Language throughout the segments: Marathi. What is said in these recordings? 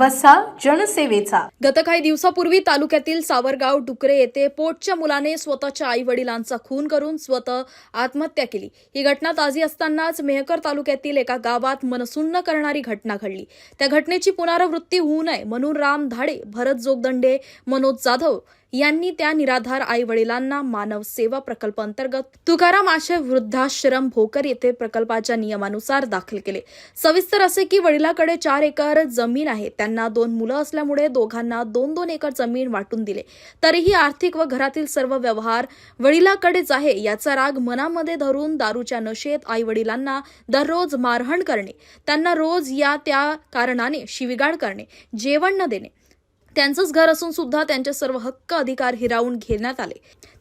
वसा जनसेवेचा. गत काही दिवसापूर्वी तालुक्यातील सावरगाव डुकरे येथे पोटच्या मुलाने स्वतःच्या आई वडिलांचा खून करून स्वतः आत्महत्या केली. ही घटना ताजी असतानाच मेहकर तालुक्यातील एका गावात मनसुन्न करणारी घटना घडली. त्या घटनेची पुनरावृत्ती होऊ नये म्हणून राम धाडे भरत जोगदंडे मनोज जाधव यांनी त्या निराधार आई वडिलांना मानव सेवा प्रकल्प अंतर्गत तुकाराम आशय वृद्धाश्रम भोकर येथे प्रकल्पाच्या नियमानुसार दाखल केले. सविस्तर असे की वडिलाकडे चार एकर जमीन आहे. त्यांना दोन मुलं असल्यामुळे दोघांना दोन दोन एकर जमीन वाटून दिले. तरीही आर्थिक व घरातील सर्व व्यवहार वडिलाकडेच आहे याचा राग मनामध्ये धरून दारूच्या नशेत आई वडिलांना दररोज मारहाण करणे. त्यांना रोज या त्या कारणाने शिविगाळ करणे. जेवण न देणे. त्यांचंच घर असून सुद्धा त्यांचे सर्व हक्क अधिकार हिरावून घेण्यात आले.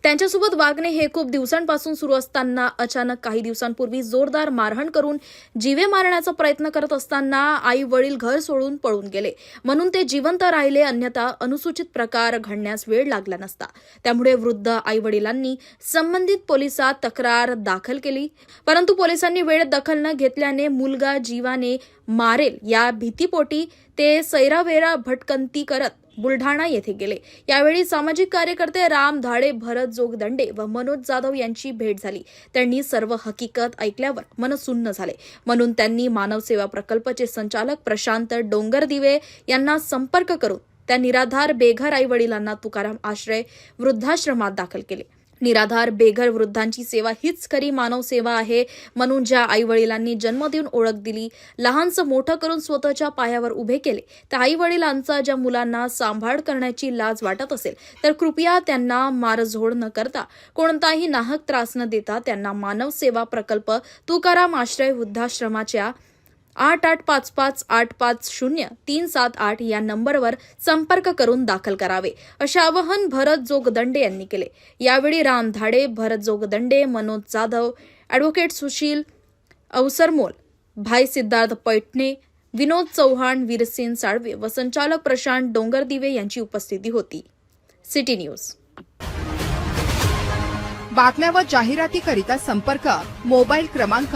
त्यांच्यासोबत वागणे हे खूप दिवसांपासून सुरू असताना अचानक काही दिवसांपूर्वी जोरदार मारहाण करून जीवे मारण्याचा प्रयत्न करत असताना आई वडील घर सोडून पळून गेले. म्हणून ते जिवंत राहिले अन्यथा अनुसूचित प्रकार घडण्यास वेळ लागला नसता. त्यामुळे वृद्ध आई वडिलांनी संबंधित पोलिसात तक्रार दाखल केली. परंतु पोलिसांनी वेळेत दखल न घेतल्याने मुलगा जीवाने मारेल या भीतीपोटी ते सैरावेरा भटकंती करत बुलढाणा येथे गेले. यावेळी सामाजिक कार्यकर्ते राम धाडे भरत जोगदंडे व मनोज जाधव यांची भेट झाली. त्यांनी सर्व हकीकत ऐकल्यावर मन सुन्न झाले. म्हणून त्यांनी मानव सेवा प्रकल्पचे संचालक प्रशांत डोंगरदिवे यांना संपर्क करून त्या निराधार बेघर आई वडिलांना तुकाराम आश्रय वृद्धाश्रमात दाखल केले. निराधार बेघर वृद्धांची सेवा हीच खरी मानव सेवा आहे. म्हणून ज्या आईवडिलांनी जन्म देऊन ओळख दिली लहानचं मोठं करून स्वतःच्या पायावर उभे केले त्या आईवडिलांचा ज्या मुलांना सांभाळ करण्याची लाज वाटत असेल तर कृपया त्यांना मारझोड न करता कोणताही नाहक त्रास न देता त्यांना मानवसेवा प्रकल्प तुकाराम आश्रय वृद्धाश्रमाच्या आठ आठ पाच पाच आठ पाच शून्य तीन सात आठ या नंबरवर संपर्क करून दाखल करावे. असे आवाहन भरत जोगदंडे यांनी केले. यावेळी राम धाडे भरत जोगदंडे मनोज जाधव ॲडव्होकेट सुशील अवसरमोल भाई सिद्धार्थ पैठणे विनोद चव्हाण वीरसेन साळवे व संचालक प्रशांत डोंगरदिवे यांची उपस्थिती होती. City news. बातम्या व जाहिरातीकरिता संपर्क मोबाईल क्रमांक